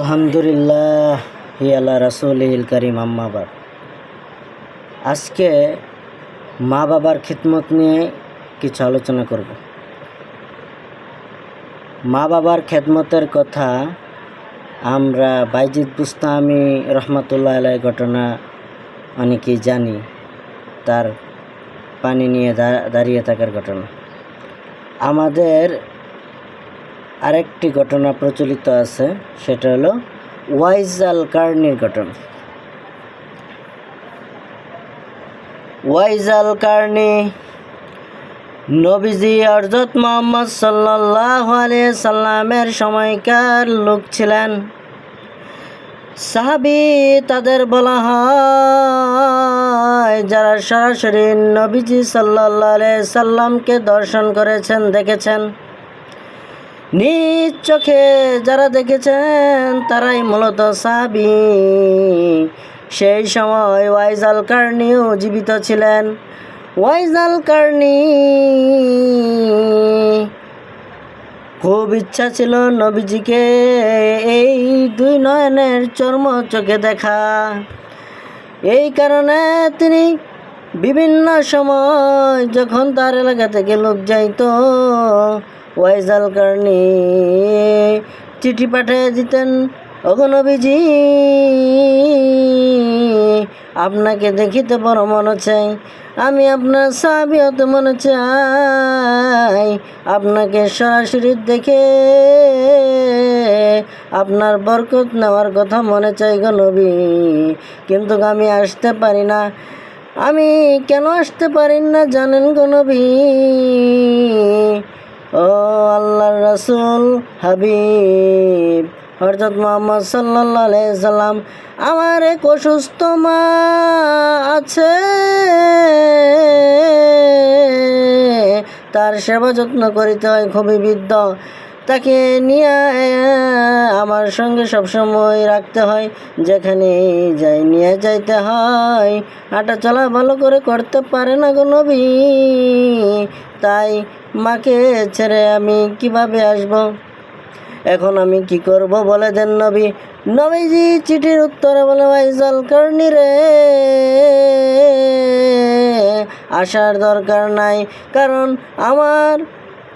আলহামদুলিল্লাহ হিয়ালা রাসুলিল করিম আম্মাবার আজকে মা বাবার খিদমত নিয়ে কিছু আলোচনা করব। মা বাবার খেদমতের কথা আমরা বাইজিদ বুস্তামি রহমতুল্লাহ আলাই ঘটনা অনেকেই জানি, তার পানি নিয়ে দাঁড়িয়ে থাকার ঘটনা। আমাদের আরেকটি ঘটনা প্রচলিত আছে, সেটা হলো ওয়াইজ আল কার্নির ঘটনা। ওয়াইজ আল কার্নি, নবীজি অর্জত মোহাম্মদ সাল্লাহ সাল্লামের সময়কার লোক ছিলেন। সাহাবি তাদের বলা হয়, যারা সরাসরি নবীজি সাল্লাহ সাল্লামকে দর্শন করেছেন, দেখেছেন। নিজ চোখে যারা দেখেছেন, তারাই মূলত সাবি। সেই সময় ওয়াইজাল কার্নিও জীবিত ছিলেন। ওয়াইজাল কার্নি খুব ইচ্ছা ছিল নবীজিকে এই দুই নয়নের চর্ম চোখে দেখা। এই কারণে তিনি বিভিন্ন সময় যখন তার এলাকা থেকে লোক যাইতো ওয়াইজাল কারণে চিঠি পাঠিয়ে দিতেন অগনবীজি আপনাকে দেখিতে বড় মনে চাই। আমি আপনার সাবি মনে চাই। আপনাকে সরাসরি দেখে আপনার বরকত নেওয়ার কথা মনে চাই গো নবী। কিন্তু আমি আসতে পারি না। আমি কেন আসতে পারি না জানেন গো নবী? ও আল্লাহ রসুল, হাবিব। হরজত মোহাম্মদ সাল্লাম, আমার এক অসুস্থ মা আছে। তার সেবা যত্ন করিতে হয়, খুবই বৃদ্ধ। তাকে নিয়ে আমার সঙ্গে সবসময় রাখতে হয়, যেখানে যাই নিয়ে যাইতে হয়। হাঁটা চলা ভালো করে করতে পারে না গো নবী। তাই মাকে ছেড়ে আমি কীভাবে আসব? এখন আমি কি করব বলে দেন নবী। নবীজি চিঠির উত্তরে বলে ভাইজাল করনি রে। আসার দরকার নাই, কারণ আমার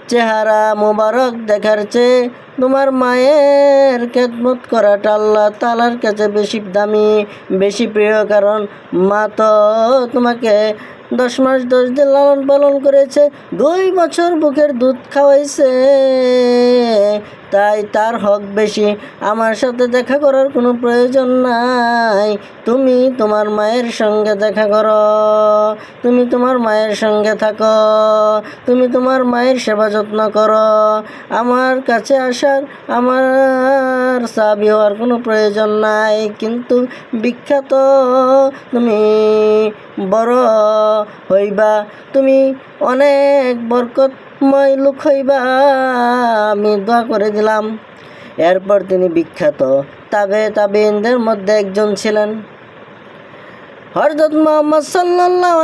চেহারা মোবারক দেখার চেয়ে তোমার মায়ের খেদমত করাটা আল্লাহ তালার কাছে বেশি দামি, বেশি প্রিয়। কারণ মা তো তোমাকে দশ মাস দশ দিন লালন পালন করেছে, দুই বছর বুকের দুধ খাওয়াইছে। তাই তার হক বেশি, আমার সাথে দেখা করার কোনো প্রয়োজন নাই। তুমি তোমার মায়ের সঙ্গে দেখা করো, তুমি তোমার মায়ের সঙ্গে থাকো, তুমি তোমার মায়ের সেবা যত্ন করো। আমার কাছে আসার, আমার সাবি হওয়ার কোনো প্রয়োজন নাই, কিন্তু বিখ্যাত তুমি বড় হইবা, তুমি অনেক বরকতময় লোক হইবা, আমি দোয়া করে দিলাম। এরপর তিনি বিখ্যাত তাবে তাবিনদের মধ্যে একজন ছিলেন। হরজত মোহাম্মদ সাল্লাহ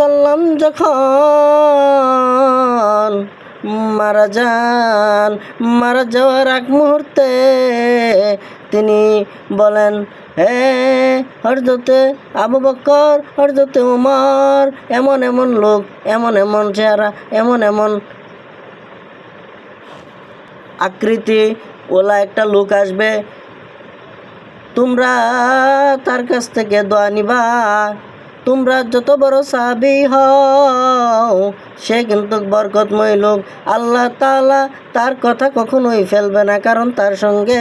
সাল্লাম যখন মারা যান, মারা যাওয়ার এক মুহূর্তে তিনি বলেন হে হরজতে আবু বক্কর হরজতে উমর, এমন এমন লোক, এমন এমন চেহারা, এমন এমন আকৃতি, ওলা একটা লোক আসবে। তোমরা তার কাছ থেকে দোয়া নিবা। তোমরা যত বড় সাবি হও, সে কিন্তু বরকতময় লোক। আল্লাহ তালা তার কথা কখনোই ফেলবে না, কারণ তার সঙ্গে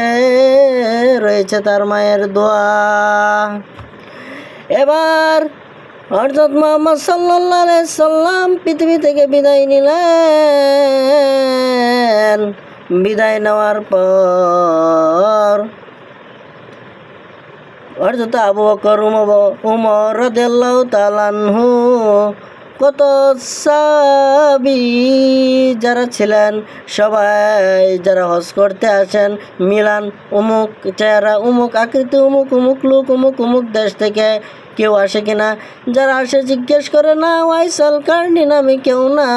রয়েছে তার মায়ের দোয়া। এবার হরজত মোহাম্মদ সাল্লাহ সাল্লাম পৃথিবী থেকে বিদায় নিলেন। বিদায় নেওয়ার পর হরজত আবু বকর উমর রাদিয়াল্লাহু আনহু। কত সাবি যারা ছিলেন, সবাই যারা হজ করতে আসেন, মিলান উমুক চেহারা, উমুক আকৃতি, উমুক উমুক লোক, উমুক উমুক দেশ থেকে কেউ আসে কিনা? যারা আসে জিজ্ঞেস করে, না, ওয়াইসাল কার্নি নামে কেউ নাই।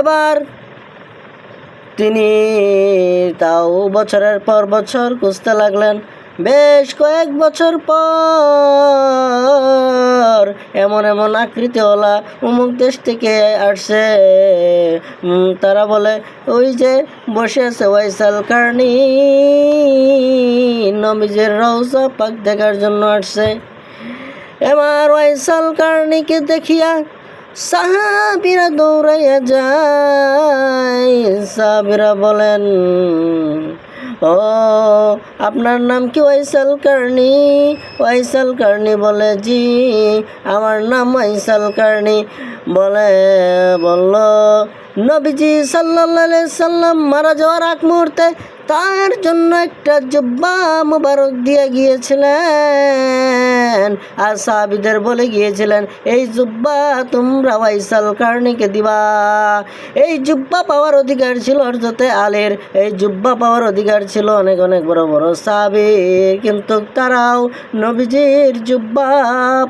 এবার তিনি তাও বছরের পর বছর খুঁজতে লাগলেন। বেশ কয়েক বছর পর এমন এমন আকৃতি আকৃতিওয়ালা অমুক দেশ থেকে আসছে। তারা বলে, ওই যে বসে আছে ওয়াইসাল কার্নি নবীজের রওজা পাক দেখার জন্য আসছে। এবার ওয়াইসাল কার্নিকে দেখিয়া সাহাবিরা দৌড়াইয়া যায়। সাহাবিরা বলেন, ও, আপনার নাম কি ওয়াইসাল কার্নি ওয়াইসাল কার্নি বলে, জি, আমার নাম ওয়াইসাল কার্নি বলে, বলল নবীজি সাল্লাহ সাল্লাম মারা যাওয়ার আগ মুহূর্তে তার জন্য একটা জুব্বা মুবারক দিয়ে গিয়েছিলেন। আর সাহাবিদের বলে গিয়েছিলেন, এই জুব্বা তোমরা ওয়াইসাল কার্নিকে দিবা। এই জুব্বা পাওয়ার অধিকার ছিল অর্থতে আলের। এই জুব্বা পাওয়ার অধিকার ছিল অনেক অনেক বড় বড় সাহাবির কিন্তু তারাও নবীজির জুব্বা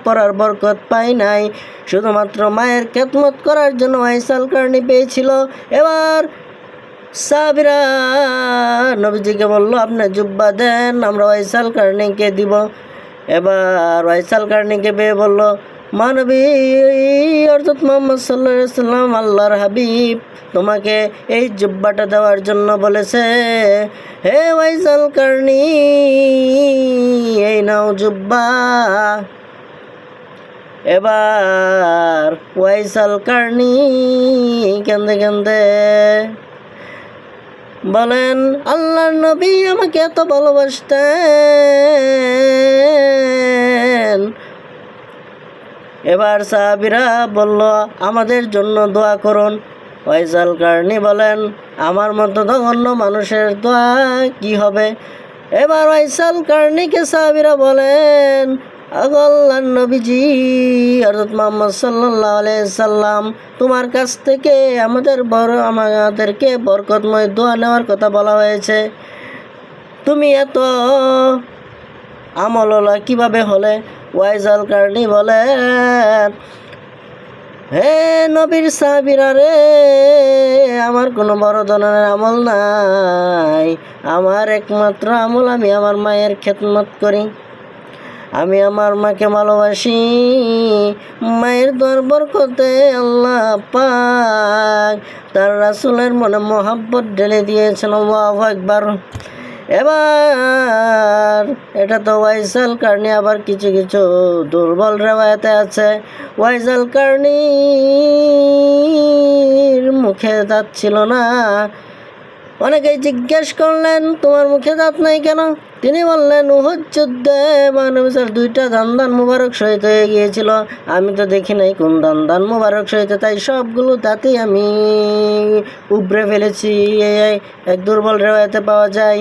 পরার বরকত পায় নাই। শুধুমাত্র মায়ের খেদমত করার জন্য ওয়াইসাল কার্নি পেয়েছিল এবার সাবিরা নবীজিকে বলল, আপনি জুব্বা দেন, আমরা ওয়াইসাল কার্নিকে দিব। এবার ওয়াইসাল কার্নিকে পেয়ে বলল, মানবী, অর্থাৎ মোহাম্মদ সাল্লাহ সাল্লাম আল্লাহর হাবিব, তোমাকে এই জুব্বাটা দেওয়ার জন্য বলেছে, হে ওয়াইসাল কার্নি এই নাও জুব্বা। এবার ওয়াইসাল কার্নি কেন্দে কেন্দে। বলেন আল্লাহ নবী আমাকে এত ভালোবাসতেন। এবার সাহাবিরা বলল, আমাদের জন্য দোয়া করুন। ওয়াইসাল কার্নি বলেন, আমার মতো তো অন্য মানুষের দোয়া কি হবে? এবার ওয়াইসাল কার্নিকে সাহাবিরা বলেন আগল্লাহ নবীজি অর্থাৎ মোহাম্মদ সাল্লাহ সাল্লাম, তোমার কাছ থেকে আমাদের বড় আমাদেরকে বরকতময় দোয়া নেওয়ার কথা বলা হয়েছে। তুমি এত আমললা কীভাবে হলে? ওয়াইজাল কার্নি বলেন হে নবীর সাবিরা রে, আমার কোনো বড় ধরনের আমল নাই। আমার একমাত্র আমল আমি আমার মায়ের খেদমত করি। আমি আমার মাকে ভালোবাসি। মায়ের দরবার করতে আল্লাহ পাক তার রাসুলের মনে মহাব্বত ঢেলে দিয়েছেন, আল্লাহ একবার এবার এটা তো ওয়াইজাল কার্নি আবার কিছু কিছু দুর্বল রেওয়ায়তে আছে। ওয়াইজাল কার্নির মুখে দাঁত ছিল না। অনেকেই জিজ্ঞেস করলেন, তোমার মুখে দাঁত নাই কেন? তিনি বললেন, উহুদ যুদ্ধে মানবসার দুইটা দান দান মুবারক শহীদ হয়ে গিয়েছিল। আমি তো দেখি নাই কোন দান দান মুবারক শহীদ তাই সবগুলো দাঁতই আমি উবরে ফেলেছি। এক দুর্বল রেওয়াতে পাওয়া যায়।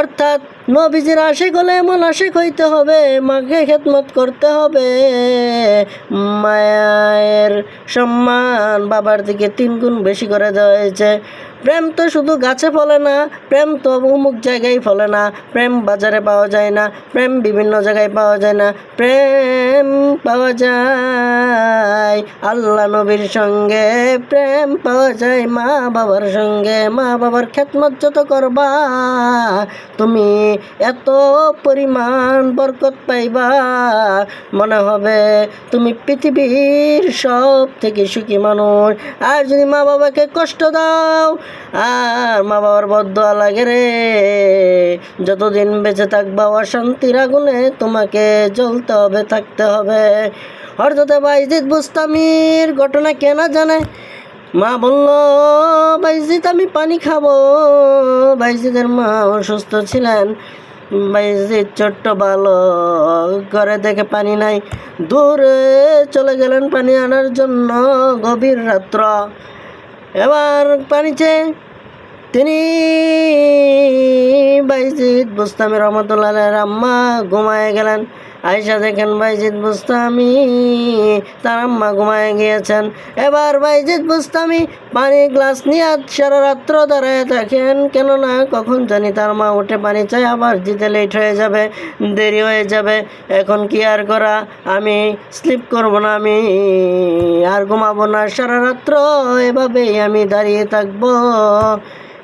অর্থাৎ নবীজির আশেক হলে এমন আশেক হইতে হবে, মাকে খেদমত করতে হবে। মায়ের সম্মান বাবার দিকে তিন গুণ বেশি করে দেওয়া হয়েছে। প্রেম তো শুধু গাছে ফলে না, প্রেম তো অমুক জায়গায় ফলে না, প্রেম বাজারে পাওয়া যায় না, প্রেম বিভিন্ন জায়গায় পাওয়া যায় না, প্রেম পাওয়া যায়। আল্লাহ নবীর সঙ্গে প্রেম পাওয়া যায়, মা বাবার সঙ্গে, মা বাবার খেদমত যত করবা, তুমি এত পরিমাণ বরকত পাইবা। মনে হবে তুমি পৃথিবীর সব থেকে সুখী মানুষ। আর যদি মা বাবাকে কষ্ট দাও আর মা বাবার বদয়া লাগে রে। যতদিন বেঁচে থাকবা অশান্তির আগুনে তোমাকে জ্বলতে হবে, থাকতে হবে। হরদতে বাইজিৎ বুস্তামির ঘটনা কেনা জানে? মা বলল বাইজিৎ আমি পানি খাব। বাইজিদের মা অসুস্থ ছিলেন। বাইজিৎ ছোট্ট ভালো ঘরে দেখে পানি নাই। দূরে চলে গেলেন পানি আনার জন্য গভীর রাত্র। এবার পানিছে তিনি বাইজিৎ বুস্তামি রহমতুল্লাহ রাম্মা ঘুমায় গেলেন। আয়সা দেখেন বাইজিৎ বুস্তামি। তার আম্মা ঘুমায় গিয়েছেন। এবার বাইজিৎ বুস্তামি পানি গ্লাস নিয়ে সারা রাত্র দাঁড়ায় থাকেন। কেননা কখন জানি তার মা উঠে পানি চাই আবার দিতে লেট হয়ে যাবে, দেরি হয়ে যাবে। এখন কি আর করা? আমি স্লিপ করব না, আমি আর ঘুমাবো না। সারা রাত্র এভাবেই আমি দাঁড়িয়ে থাকব।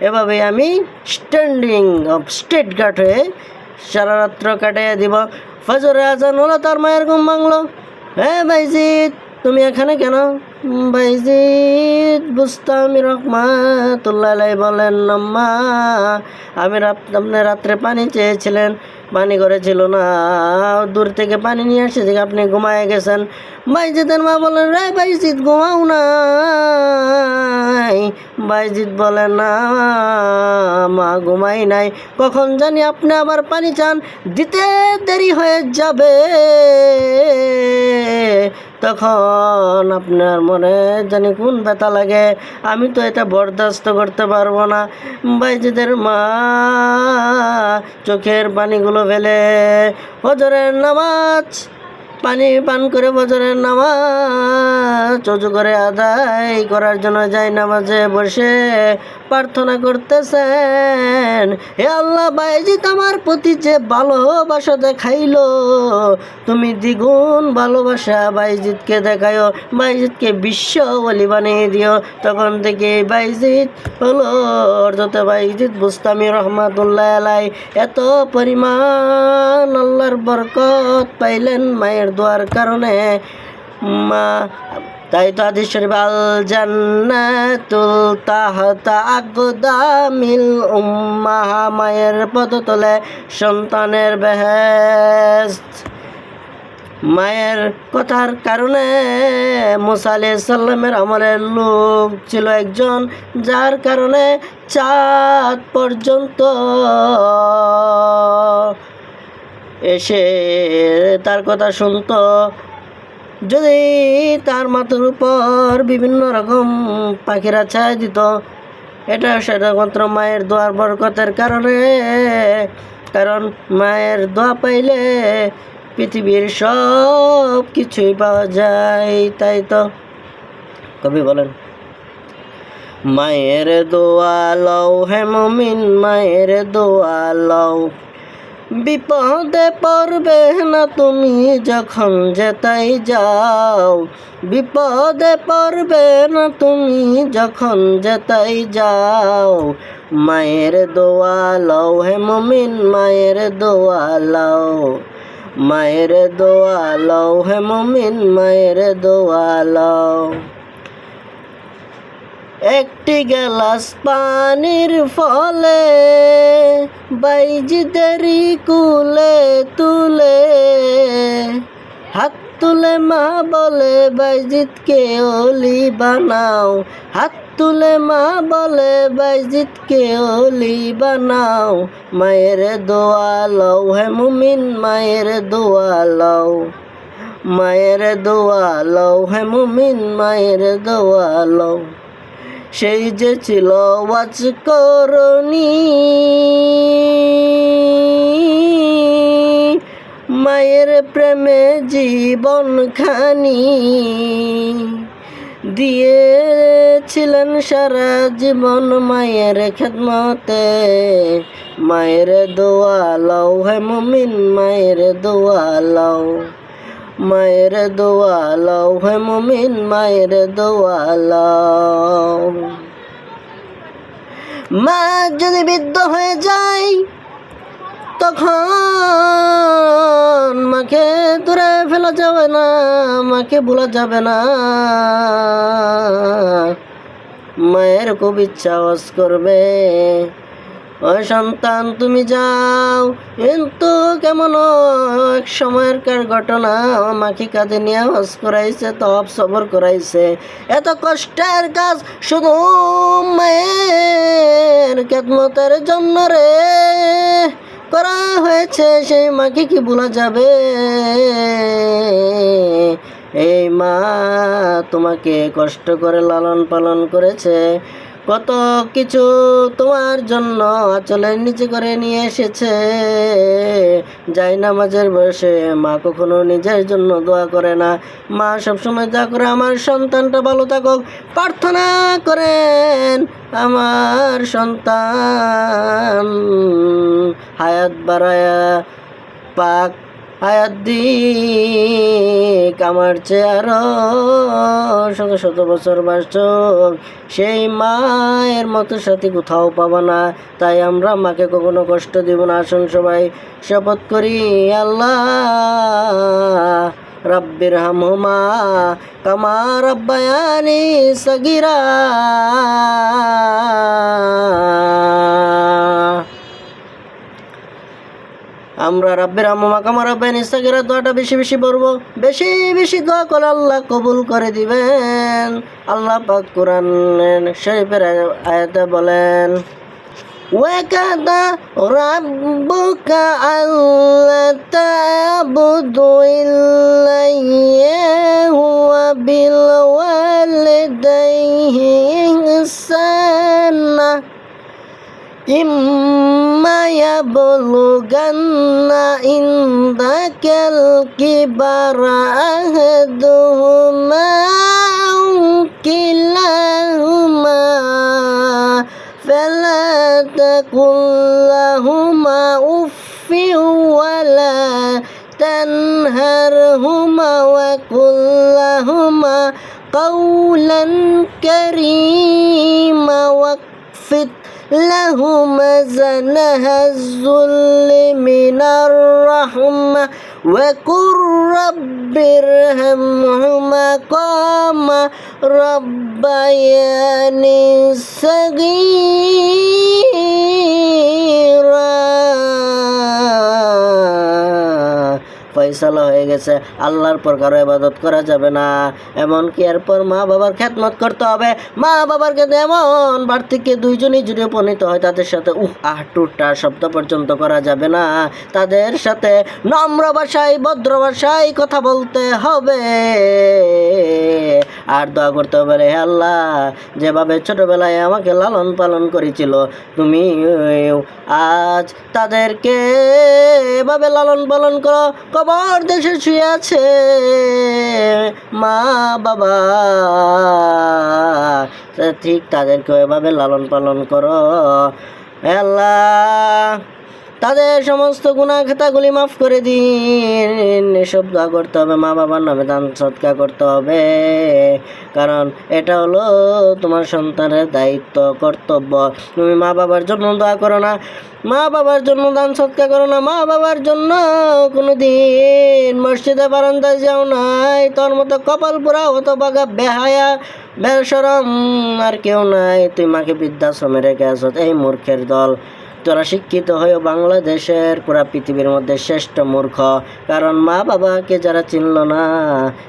এভাবে আমি স্ট্যান্ডিং অফ স্টেট গার্ড হয়ে সারা রাত্র কাটিয়ে দিব। ফজরে আজান হলো তার মায়ের ঘুম ভাঙলো। হ্যাঁ ভাইজিৎ তুমি এখানে কেন? "উম, ভাইজিৎ বুস্তামি রহমাতুল্লাহ বলেন আম্মা আমি রাত- আপনি রাত্রে পানি চেয়েছিলেন। পানি করেছিল না। দূর থেকে পানি নিয়ে আসছে যে আপনি ঘুমায় গেছেন। বাইজিতের মা বলেন রে বাইজিৎ ঘুমাও না। বাইজিৎ বলেন না মা ঘুমাই নাই। কখন জানি আপনি আবার পানি চান দিতে দেরি হয়ে যাবে। তখন আপনার মনে জানি কোন ব্যথা লাগে। আমি তো এটা বরদাস্ত করতে পারব না। বাইজিদের মা চোখের পানিগুলো ফেলে। হজরের নামাজ, পানি পান করে বজরের নামাজ চজু করে আদায় করার জন্য যাই নামাজে বসে। প্রার্থনা করতেছেন। হে আল্লাহ বাইজিৎ আমার প্রতি যে ভালোবাসা দেখাইলো, তুমি দ্বিগুণ ভালোবাসা বাইজিৎকে দেখায়ো বাইজিৎকে বিশ্ব বলি বানিয়ে দিও। তখন থেকে বাইজিৎ হলো অর্থাৎ বাইজিৎ বুস্তামি রহমাতুল্লাহ আলাই এত পরিমাণ আল্লাহর বরকত পাইলেন মায়ের দোয়ার কারণে। মা তাই তো আদি শরীফ আল জান্নাতুল তাহতা আকদামিল উম্মাহ, মায়ের পদতলে সন্তানের বেহেস্ত মায়ের কথার কারণে মুসা সাল্লামের আমলের লোক ছিল একজন যার কারণে চাঁদ পর্যন্ত এসে তার কথা শুনতো। যদি তার মাথার উপর বিভিন্ন রকম পাখিরা ছায় দিত, এটা সেটা মাত্র মায়ের দোয়ার বরকতের কারণে। কারণ মায়ের দোয়া পাইলে পৃথিবীর সব কিছুই পাওয়া যায়, তাই তো? কবি বলেন, মায়ের দোয়া লও হে মমিন, মায়ের দোয়া লও। বিপদে পড়বে না তুমি যখন যেতাই যাও। বিপদে পড়বে না তুমি যখন যেতাই যাও। মায়ের দোয়া লও হে মমিন, মায়ের দোয়া লও। মায়ের দোয়া লও হে মমিন, মায়ের দোয়া লও। একটি গ্লাস পানির ফলে বাইজিদেরই কুলে তুলে। হাত তুলে মা বলে বাইজিৎকে অলি বানাও। হাত তুলে মা বলে বাইজিৎকে অলি বানাও। মায়ের দোয়া লও হে মুমিন, মায়ের দোয়া লও। মায়ের দোয়া লও হে মুমিন, মায়ের দোয়া লও। সেই যে ছিল ওয়াজ করণী মায়ের প্রেমে জীবন খানি দিয়েছিলেন সারা জীবন মায়ের খেদমতে। মায়ের দোয়া লও হে মুমিন, মায়ের দোয়া লও। মায়ের দোয়া লও হে মুমিন মায়ের দোয়া লও মা যদি বৃদ্ধ হয়ে যায়, তখন মাকে দূরে ফেলা যাবে না, মাকে ভোলা যাবে না। মায়ের খুব ইচ্ছা করবে। ওই সন্তান, তুমি যাও। কিন্তু কেমন এক সময়কার ঘটনা মাকে কাঁধে নিয়ে হজ করাইছে তপ সবর করাইছে। এত কষ্টের কাজ শুধু মায়ের কেদমতের জন্য রে। করা হয়েছে, সেই মাকে কি বলা যাবে? এই মা তোমাকে কষ্ট করে লালন পালন করেছে। কত কিছু তোমার জন্য আচলের নিচে করে নিয়ে এসেছে। যাই না নামাজের বয়সে মা কখনো নিজের জন্য দোয়া করে না। মা সবসময় দোয়া করে আমার সন্তানটা ভালো থাকুক, প্রার্থনা করেন আমার সন্তান। হায়াত বাড়ায়া পাক হায়াত দিক আমার চেয়ে আরও শত শত বছর বাঁচক সেই মায়ের মতো সাথী কোথাও পাবা না, তাই আমরা মাকে কখনো কষ্ট দিব না, আসুন সবাই শপথ করি, আল্লাহ রব্বির হামহুমা, কামা রব্বায়ানি সগিরা। আমরা রাব্বের আম্মা কামা রাব্বের ইস্তাগেরা দোয়াটা বেশি বেশি পড়ব। বেশি বেশি দোয়া করে আল্লাহ কবুল করে দিবেন। আল্লাহ পাক কোরআন শরীফের আয়াতে বলেন, ওয়াকাদা রাব্বুকা আল্লা তা'বুদু ইল্লা ইয়াহু ওয়া বিল يبلغن عندك الكبر أحدهما أو كلاهما فلا تقل لهما أف ولا تنهرهما وقل لهما قولا كريما واخفض لهما زنها الذل من الرحمة وقل رب ارحمهما كما ربياني صغيرا. ফয়সালা হয়ে গেছে। আল্লাহর পর কারও এবাদত করা যাবে না। এমনকি এরপর মা বাবার খ্যাতমত করতে হবে। মা বাবার কাছে এমন বাড়তিকে দুইজনই যদি উপনীত হয়, তাদের সাথে উহ, আহ, টুটা শব্দ পর্যন্ত করা যাবে না। তাদের সাথে নম্র ভাষায়, ভদ্র ভাষায় কথা বলতে হবে। আর দোয়া করতে হবে রে হে আল্লাহ। যেভাবে ছোটবেলায় আমাকে লালন পালন করেছিল তুমি আজ তাদেরকে এভাবে লালন পালন করো। কবর দেশে শুয়ে আছে মা, বাবা। ঠিক তাদেরকে এভাবে লালন পালন করো। আল্লাহ। তাদের সমস্ত গুণা খাতাগুলি মাফ করে দিন। এসব দোয়া করতে হবে, মা বাবার নামে দান সৎকার করতে হবে। কারণ এটা হলো তোমার সন্তানের দায়িত্ব, কর্তব্য। তুমি মা বাবার জন্য দোয়া করো না, মা বাবার জন্য দান সৎকার করো না, মা বাবার জন্য কোনো দিন মসজিদে বারান্দায় যাও নাই। তোর মতো কপাল পুরা হতো বাগা বেহায়া, বেসরম আর কেউ নাই। তুই মাকে বৃদ্ধাশ্রমে রেখে আসত, এই মূর্খের দল। তোরা শিক্ষিত হয়েও বাংলাদেশের পুরা পৃথিবীর মধ্যে শ্রেষ্ঠ মূর্খ। কারণ মা বাবাকে যারা চিনল না,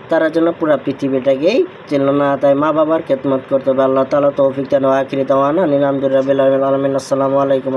তারা যেন পুরা পৃথিবীটাকেই চিনল না। তাই মা বাবার খেদমত করতে হবে। আল্লাহ তালা তৌফিক যেন আখিরি তাওয়ানা নিলাম দুরাবিল আলমিন। আসসালামু আলাইকুম